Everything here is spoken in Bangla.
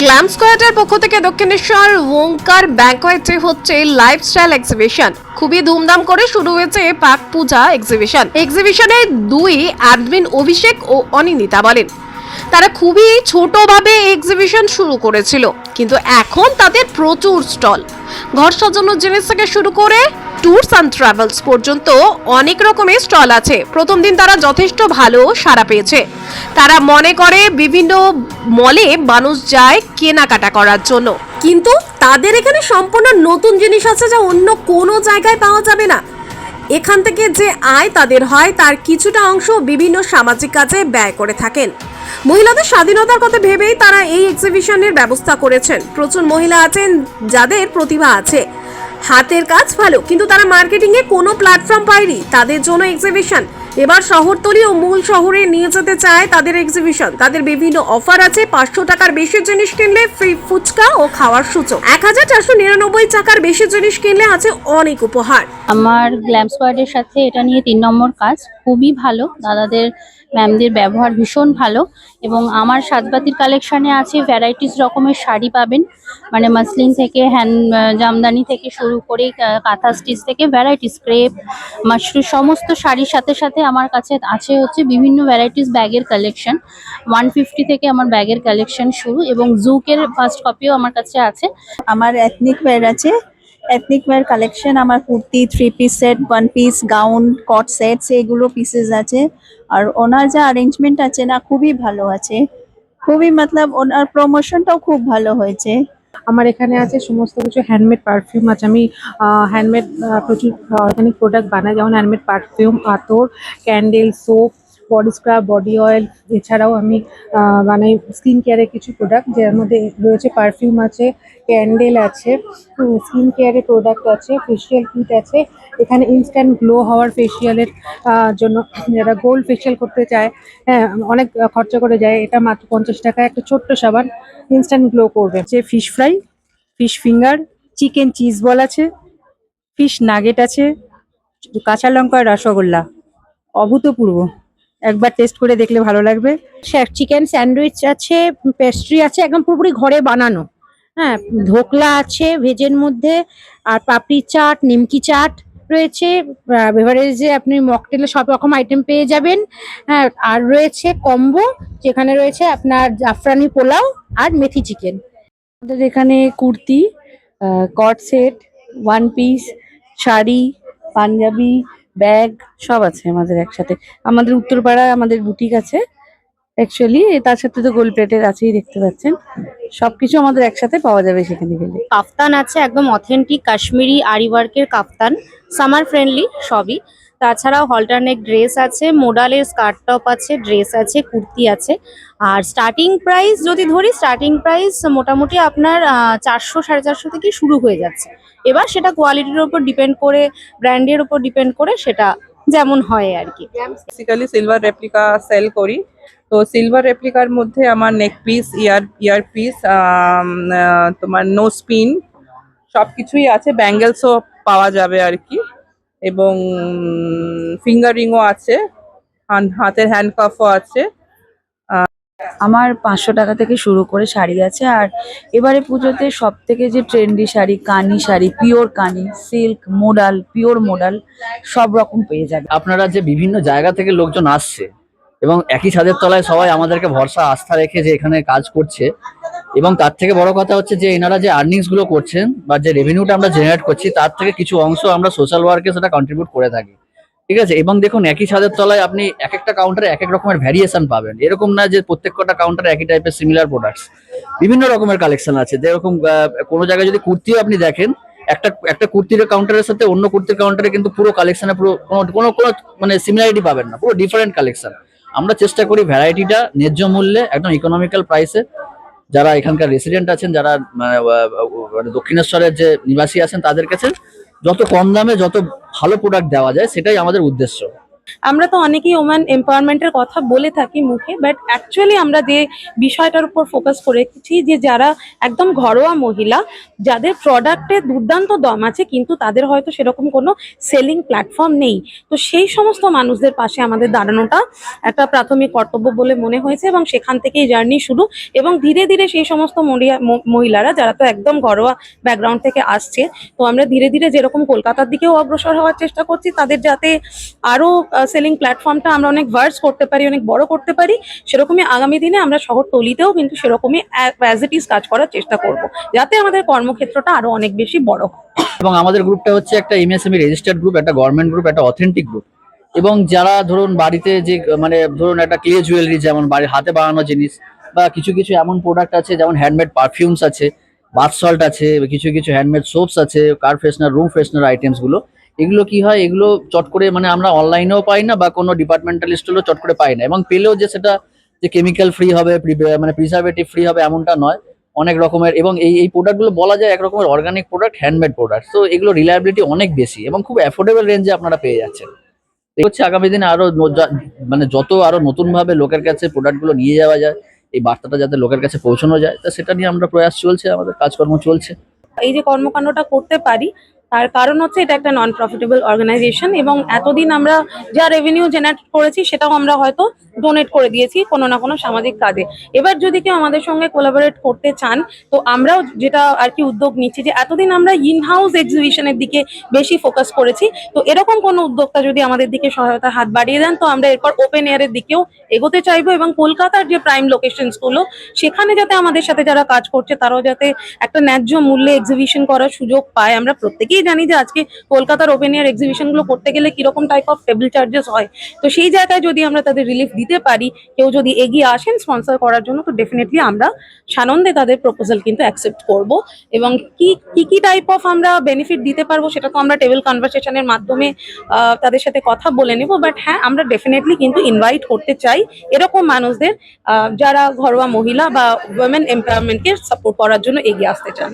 গ্ল্যাম স্কোয়াটার পক্ষ থেকে দক্ষিণেশ্বর ওঙ্কার ব্যাংকোয়েটে হচ্ছে লাইফস্টাইল এক্সিবিশন খুবই ধুমধাম করে শুরু হয়েছে পাক পূজা এক্সিবিশন এক্সিবিশনে দুই অ্যাডমিন অভিষেক ও অনিন্দিতা বলেন। তারা খুবই ছোটভাবে এক্সিবিশন শুরু করেছিল, কিন্তু এখন তাদের প্রচুর স্টল। ঘর সাজানোর জিনিস থেকে শুরু করে ট্যুরস অ্যান্ড ট্রাভেলস পর্যন্ত অনেক রকমের স্টল আছে। প্রথম দিন তারা যথেষ্ট ভালো সাড়া পেয়েছে। তারা মনে করে বিভিন্ন মলে মানুষ যায় কেনাকাটা করার জন্য। কিন্তু তাদের এখানে সম্পূর্ণ নতুন জিনিস আছে যা অন্য কোনো জায়গায় পাওয়া যাবে না। এখান থেকে যে আয় তাদের হয়, তার কিছুটা অংশ বিভিন্ন সামাজিক কাজে ব্যয় করে থাকেন। মহিলাদের স্বাধীনতার কথা ভেবেই তারা এই এক্সিবিশনের ব্যবস্থা করেছেন। প্রচুর মহিলা আছেন যাদের প্রতিভা আছে। হাতের কাজ ভালো কিন্তু তারা মার্কেটিং এ কোনো প্ল্যাটফর্ম পায়নি। তাদের জন্য এক্সিবিশন এবার শহরতলি ও মূল শহরে নিয়ে যেতে চায় তাদের এক্সিবিশন তাদের বিভিন্ন অফার আছে, পাঁচশো টাকার বেশি জিনিস কিনলে ফ্রি ফুচকা ও খাওয়ার সূচক। এক হাজার চারশো নিরানব্বই টাকার বেশি জিনিস কিনলে আছে অনেক উপহার। আমার গ্ল্যাম স্কোয়াডের সাথে এটা নিয়ে তিন নম্বর কাজ, খুবই ভালো। দাদাদের ম্যামদের ব্যবহার ভীষণ ভালো এবং আমার সাতবাতির কালেকশানে আছে ভ্যারাইটিস রকমের শাড়ি পাবেন। মানে মাসলিন থেকে হ্যান্ড জামদানি থেকে শুরু করে কাঁথা স্টিচ থেকে ভ্যারাইটিস ক্রেপ মাশরু সমস্ত শাড়ির সাথে সাথে আমার কাছে আছে হচ্ছে বিভিন্ন ভ্যারাইটিস ব্যাগের কালেকশন ওয়ান ফিফটি থেকে আমার ব্যাগের কালেকশন শুরু এবং জুকের ফার্স্ট কপিও আমার কাছে আছে। আমার এথনিক ওয়্যার আছে। এথনিক ওয়্যার কালেকশন আমার kurti three piece set one piece gown cord sets এগুলো পিসেস আছে। আর ওনার যা অ্যারেঞ্জমেন্ট আছে না, খুবই ভালো আছে। খুবই মতলব ওনার প্রমোশনটাও খুব ভালো হয়েছে। আমার এখানে আছে, সমস্ত কিছু হ্যান্ডমেড পারফিউম আছে। আমি হ্যান্ডমেড প্রচুর অর্গানিক প্রোডাক্ট বানাই, যেমন handmade perfume attar candle soap body scrub body oil এছাড়াও আমি বানাই স্কিন কেয়ারের কিছু প্রোডাক্ট যার মধ্যে রয়েছে পারফিউম আছে ক্যান্ডেল আছে স্কিন কেয়ারের প্রোডাক্ট আছে ফেসিয়াল কিট আছে, এখানে ইনস্ট্যান্ট গ্লো হওয়ার ফেসিয়ালের জন্য যারা গোল্ড ফেসিয়াল করতে চায় হ্যাঁ অনেক খরচা করে যায়, এটা মাত্র পঞ্চাশ টাকায় একটা ছোট্ট সাবান ইনস্ট্যান্ট গ্লো করবে। যে fish fry fish finger chicken cheese ball আছে ফিশ নাগেট আছে, কাঁচা লঙ্কা রসগোল্লা, অভূতপূর্ব। একবার টেস্ট করে দেখলে ভালো লাগবে। চিকেন স্যান্ডউইচ আছে পেস্ট্রি আছে, একদম পুরোপুরি ঘরে বানানো। হ্যাঁ ধোকলা আছে ভেজের মধ্যে, আর পাপড়ি চাট, নিমকি চাট রয়েছে। বেভারেজে আপনি মকটেলে সব রকম আইটেম পেয়ে যাবেন। হ্যাঁ আর রয়েছে কম্বো যেখানে রয়েছে আপনার জাফরানি পোলাও আর মেথি চিকেন আমাদের এখানে kurti cord set one piece sari, panjabi bag সব আছে আমাদের একসাথে। আমাদের উত্তরপাড়ায় আমাদের বুটিক আছে অ্যাকচুয়ালি তার সাথে তো গোল প্লেটের আছেই, দেখতে পাচ্ছেন। সবকিছু আমাদের একসাথে পাওয়া যাবে সেখানে গেলে কাফতান আছে, একদম অথেন্টিক কাশ্মীরি আরি ওয়ার্কের কাফতান। সামার ফ্রেন্ডলি সবই। তাছাড়াও হলটারনেক ড্রেস আছে মোডালের স্কার্ট টপ আছে ড্রেস আছে, কুর্তি আছে। আর স্টার্টিং প্রাইস যদি ধরি স্টার্টিং প্রাইস মোটামুটি আপনার চারশো সাড়ে চারশো থেকে শুরু হয়ে যাচ্ছে। এবার সেটা কোয়ালিটির উপর ডিপেন্ড করে ব্র্যান্ডের উপর ডিপেন্ড করে সেটা যেমন হয় আর কি। বেসিক্যালি সিলভার রেপ্লিকা সেল করি। তো সিলভার রেপ্লিকার মধ্যে আমার neck piece ear ear piece তোমার নো স্পিন সব কিছুই আছে ব্যাঙ্গেলসও পাওয়া যাবে আর কি। এবং ফিঙ্গারিংও আছে হান- হাতের হ্যান্ডকাফও আছে। আমার পাঁচশো টাকা থেকে শুরু করে শাড়ি আছে আর এবারে পুজোতে সব থেকে যে trendy sari Kani sari pure Kani silk modal pure modal সব রকম পেয়ে যাবে। আপনারা যে বিভিন্ন জায়গা থেকে লোকজন আসছে এবং একই ছাদের তলায় সবাই আমাদেরকে ভরসা, আস্থা রেখে যে এখানে কাজ করছে। এবং তার থেকে বড় কথা হচ্ছে যে, এনারা যে আর্নিংসগুলো করছেন বা যে রেভিনিউটা আমরা জেনারেট করছি, তার থেকে কিছু অংশ আমরা সোশ্যাল ওয়ার্কে সেটা কন্ট্রিবিউট করে থাকি। ঠিক আছে? এবং দেখুন, একই ছাদের তলায় আপনি এক একটা কাউন্টারে এক এক রকমের ভ্যারিয়েশন পাবেন। এরকম না যে প্রত্যেকটা কাউন্টারে একই টাইপের সিমিলার প্রোডাক্টস বিভিন্ন রকমের কালেকশন আছে। যেরকম কোনো জায়গায় যদি কুর্তিও আপনি দেখেন, একটা একটা কুর্তির কাউন্টারের সাথে অন্য কুর্তির কাউন্টারে কিন্তু পুরো কালেকশনে পুরো কোনো কোনো মানে সিমিলারিটি পাবেন না। পুরো ডিফারেন্ট কালেকশন আমরা চেষ্টা করি ভ্যারাইটিটা ন্যায্য মূল্যে একদম ইকোনমিক্যাল প্রাইসে যারা এখানকার রেসিডেন্ট আছেন যারা মানে, দক্ষিণেশ্বরের যে নিবাসী আছেন তাদের কাছে যত কম দামে যত ভালো প্রোডাক্ট দেওয়া যায় সেটাই আমাদের উদ্দেশ্য। আমরা তো অনেকেই ওম্যান এম্পাওয়ারমেন্টের কথা বলে থাকি মুখে বাট অ্যাকচুয়ালি আমরা যে বিষয়টার উপর ফোকাস করেছি যে যারা একদম ঘরোয়া মহিলা, যাদের প্রোডাক্টে দুর্দান্ত দম আছে, কিন্তু তাদের হয়তো সেরকম কোনো সেলিং প্ল্যাটফর্ম নেই। তো সেই সমস্ত মানুষদের পাশে আমাদের দাঁড়ানোটা একটা প্রাথমিক কর্তব্য বলে মনে হয়েছে এবং সেখান থেকেই জার্নি শুরু এবং ধীরে ধীরে সেই সমস্ত মহিলারা যারা তো একদম ঘরোয়া ব্যাকগ্রাউন্ড থেকে আসছে, তো আমরা ধীরে ধীরে যেরকম কলকাতার দিকেও অগ্রসর হওয়ার চেষ্টা করছি, তাদের যাতে আরও সেলিং প্ল্যাটফর্মটা আমরা অনেক ভার্স করতে পারি, অনেক বড় করতে পারি। সেরকমই আগামী দিনে আমরা শহরতলিতেও কিন্তু সেরকমই অ্যাজ ইট ইজ কাজ করার চেষ্টা করব। যাতে আমাদের কর্মক্ষেত্রটা আরও অনেক বেশি বড় হয়। এবং আমাদের গ্রুপটা হচ্ছে একটা এমএসএমই রেজিস্টার্ড গ্রুপ একটা গভর্নমেন্ট গ্রুপ একটা অথেন্টিক গ্রুপ এবং যারা ধরুন বাড়িতে যে মানে ধরুন একটা ক্লে জুয়েলারি যেমন বাড়ির হাতে বানানো জিনিস বা কিছু কিছু এমন প্রোডাক্ট আছে, যেমন হ্যান্ডমেড পারফিউমস আছে বাথ সল্ট আছে, কিছু কিছু হ্যান্ডমেড সোপস আছে কার ফ্রেশনার রুম ফ্রেশনার আইটেমসগুলো। এগুলো কি হয়? এগুলো চট করে মানে আমরা অনলাইনেও পাই না বা কোনো ডিপার্টমেন্টাল স্টোরেও চট করে পাই না। এবং পেলেও যে সেটা যে কেমিক্যাল ফ্রি হবে মানে প্রিজারভেটিভ ফ্রি হবে এমনটা নয়। অনেক রকমের এবং এই এই প্রোডাক্টগুলো বলা যায় এক রকমের অর্গানিক প্রোডাক্ট হ্যান্ডমেড প্রোডাক্ট তো এগুলো রিলায়াবিলিটি অনেক বেশি এবং খুব অ্যাফোর্ডেবল রেঞ্জে আপনারা পেয়ে যাচ্ছেন। এই হচ্ছে আগামী দিনে আরও ন- যা- মানে যত আরও নতুনভাবে লোকের কাছে প্রোডাক্টগুলো নিয়ে যাওয়া যায়, এই বার্তাটা যাতে লোকের কাছে পৌঁছানো যায়, তা সেটা নিয়ে আমরা প্রয়াস চলছে, আমাদের কাজকর্ম চলছে। এই যে কর্মকাণ্ডটা করতে পারি তার কারণ হচ্ছে এটা একটা নন প্রফিটেবল অর্গানাইজেশন এবং এতদিন আমরা যা রেভিনিউ জেনারেট করেছি সেটাও আমরা হয়তো ডোনেট করে দিয়েছি কোনো না কোনো সামাজিক কাজে। এবার যদি কেউ আমাদের সঙ্গে কোলাবোরেট করতে চান, তো আমরাও যেটা আর কি উদ্যোগ নিচ্ছি যে এতদিন আমরা ইন হাউস এক্সিবিশনের দিকে বেশি ফোকাস করেছি। তো এরকম কোনো উদ্যোক্তা যদি আমাদের দিকে সহায়তার হাত বাড়িয়ে দেন, তো আমরা এরপর ওপেন এয়ারের দিকেও এগোতে চাইব এবং কলকাতার যে প্রাইম লোকেশনসগুলো, সেখানে যাতে আমাদের সাথে যারা কাজ করছে, তারাও যাতে একটা ন্যায্য মূল্যে এক্সিবিশন করার সুযোগ পায়। আমরা প্রত্যেকেই জানি যে আজকে কলকাতার ওপেন এয়ার এক্সিবিশনগুলো করতে গেলে কীরকম টাইপ অফ টেবিল চার্জেস হয়। তো সেই জায়গায় যদি আমরা তাদের রিলিফ দিতে পারি, কেউ যদি এগিয়ে আসেন স্পন্সর করার জন্য, তো ডেফিনেটলি আমরা সানন্দে তাদের প্রপোজাল কিন্তু অ্যাকসেপ্ট করব। এবং কি কি কি টাইপ অফ আমরা বেনিফিট দিতে পারব, সেটা তো আমরা টেবিল কনভারসেশনের মাধ্যমে তাদের সাথে কথা বলে নেব। বাট হ্যাঁ আমরা ডেফিনেটলি কিন্তু ইনভাইট করতে চাই এরকম মানুষদের যারা ঘরোয়া মহিলা বা ওয়েমেন এমপাওয়ারমেন্টকে সাপোর্ট করার জন্য এগিয়ে আসতে চান।